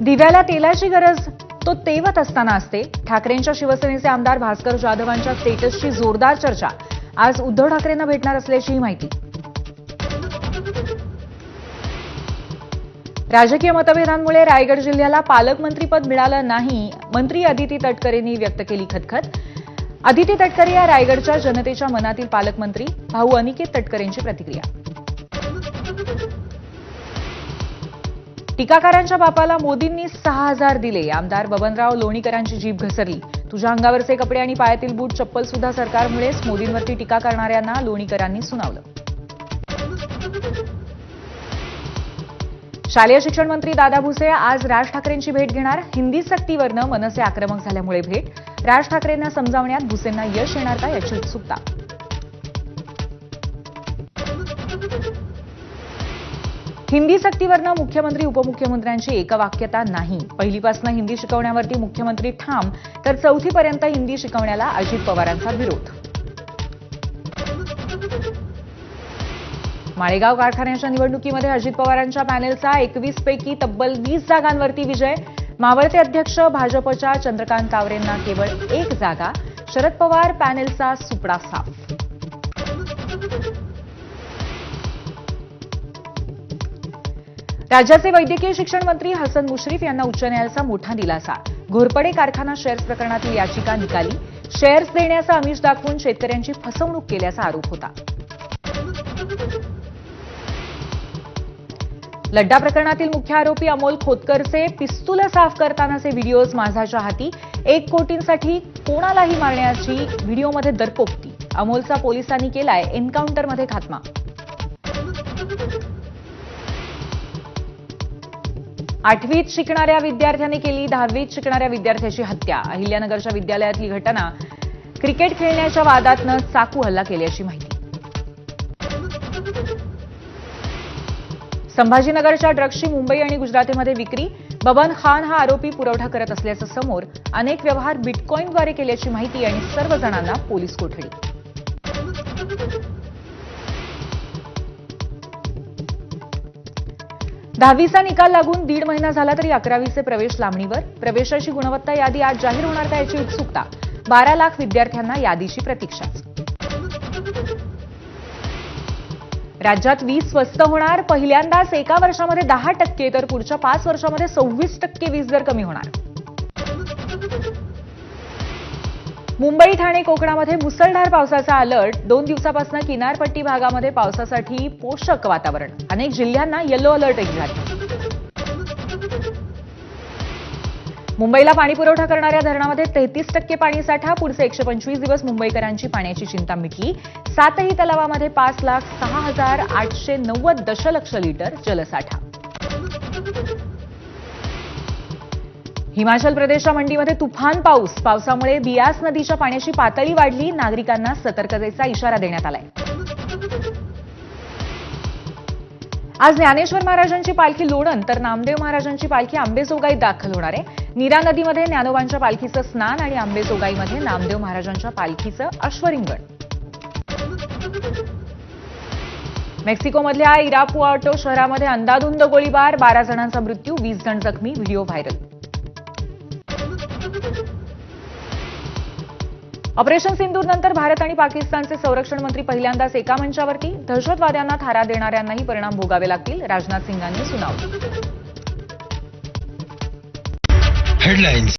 दिव्याला तेलाची गरज तो तेवत असताना असते. ठाकरेंच्या शिवसेनेचे आमदार भास्कर जाधवांच्या स्टेटसची जोरदार चर्चा. आज उद्धव ठाकरेंना भेटणार असल्याचीही माहिती. राजकीय मतभेदांमुळे रायगड जिल्ह्याला पालकमंत्रीपद मिळालं नाही मंत्री अदिती तटकरेंनी व्यक्त केली खतखत अदिती तटकरे या रायगडच्या जनतेच्या मनातील पालकमंत्री भाऊ अनिकेत तटकरेंची प्रतिक्रिया. टीकाकारांच्या बापाला मोदींनी सहा हजार दिले. आमदार बबनराव लोणीकरांची जीभ घसरली. तुझ्या अंगावरचे कपडे आणि पायातील बूट चप्पल सुद्धा सरकारमुळेच मोदींवरती टीका करणाऱ्यांना लोणीकरांनी सुनावलं. शालेय शिक्षण मंत्री दादा भुसे आज राज ठाकरेंची भेट घेणार. हिंदी सक्तीवरनं मनसे आक्रमक झाल्यामुळे भेट. राज ठाकरेंना समजावण्यात भुसेंना यश येणार का याची उत्सुकता. हिंदी सक्तीवरनं मुख्यमंत्री उपमुख्यमंत्र्यांची एकवाक्यता नाही. पहिलीपासून हिंदी शिकवण्यावरती मुख्यमंत्री ठाम तर चौथीपर्यंत हिंदी शिकवण्याला अजित पवारांचा विरोध. माळेगाव कारखान्याच्या निवडणुकीमध्ये अजित पवारांच्या पॅनेलचा एकवीस पैकी तब्बल वीस जागांवरती विजय. मावळते अध्यक्ष भाजपच्या चंद्रकांत कावरेंना केवळ एक जागा. शरद पवार पॅनेलचा सुपडा साफ. राज्याचे वैद्यकीय शिक्षण मंत्री हसन मुश्रीफ यांना उच्च न्यायालयाचा मोठा दिलासा. घोरपडे कारखाना शेअर्स प्रकरणातील याचिका निकाली. शेअर्स देण्याचा आमिष दाखवून शेतकऱ्यांची फसवणूक केल्याचा आरोप होता. लड्डा प्रकरणातील मुख्य आरोपी अमोल खोतकरचे पिस्तूल साफ करतानाचे व्हिडिओज माझाच्या हाती. एक कोटींसाठी कोणालाही मारण्याची व्हिडिओमध्ये दरपोक्ती अमोलचा पोलिसांनी केलाय एन्काउंटरमध्ये खात्मा. आठवीत शिकणाऱ्या विद्यार्थ्याने केली दहावीत शिकणाऱ्या विद्यार्थ्याची हत्या. अहिल्यानगरच्या विद्यालयातली घटना क्रिकेट खेळण्याच्या वादातनं चाकू हल्ला केल्याची माहिती. संभाजीनगरच्या ड्रग्सची मुंबई आणि गुजरातीमध्ये विक्री. बबन खान हा आरोपी पुरवठा करत असल्याचं समोर अनेक व्यवहार बिटकॉईनद्वारे केल्याची माहिती आणि सर्व जणांना पोलीस कोठडी. दहावीचा निकाल लागून दीड महिना झाला तरी अकरावीचे प्रवेश लांबणीवर. प्रवेशाची गुणवत्ता यादी आज जाहीर होणार का याची उत्सुकता? बारा लाख विद्यार्थ्यांना यादीची प्रतीक्षा. राज्यात वीज स्वस्त होणार. पहिल्यांदाच एका वर्षामध्ये दहा टक्के तर पुढच्या पाच वर्षामध्ये सव्वीस टक्के वीज दर कमी होणार. मुंबई ठाणे कोकणामध्ये मुसळधार पावसाचा अलर्ट. दोन दिवसापासून किनारपट्टी भागामध्ये पावसासाठी पोषक वातावरण. अनेक जिल्ह्यांना येलो अलर्ट झाले. मुंबईला पाणी पुरवठा करणाऱ्या धरणामध्ये तेहतीस टक्के पाणीसाठा पुढचे एकशे पंचवीस दिवस मुंबईकरांची पाण्याची चिंता मिटली. सातही तलावामध्ये पाच लाख सहा हजार आठशे नव्वद दशलक्ष लिटर जलसाठा. हिमाचल प्रदेशच्या मंडीमध्ये तुफान पाऊस. पावसामुळे बियास नदीच्या पाण्याची पातळी वाढली. नागरिकांना सतर्कतेचा इशारा देण्यात आलाय. आज ज्ञानेश्वर महाराजांची पालखी लोणन तर नामदेव महाराजांची पालखी आंबेजोगाईत दाखल होणार आहे. नीरा नदीमध्ये ज्ञानोबांच्या पालखीचं स्नान आणि आंबेजोगाईमध्ये नामदेव महाराजांच्या पालखीचं अश्वरिंगण. मेक्सिकोमधल्या इरापुआटो शहरामध्ये अंदाधुंद गोळीबार. बारा जणांचा मृत्यू वीस जण जखमी. Video viral. ऑपरेशन सिंदूर नंतर भारत आणि पाकिस्तानचे संरक्षण मंत्री पहिल्यांदाच एका मंचावरती दहशतवाद्यांना थारा देणाऱ्यांनाही परिणाम भोगावे लागतील. राजनाथ सिंगांनी सुनावलं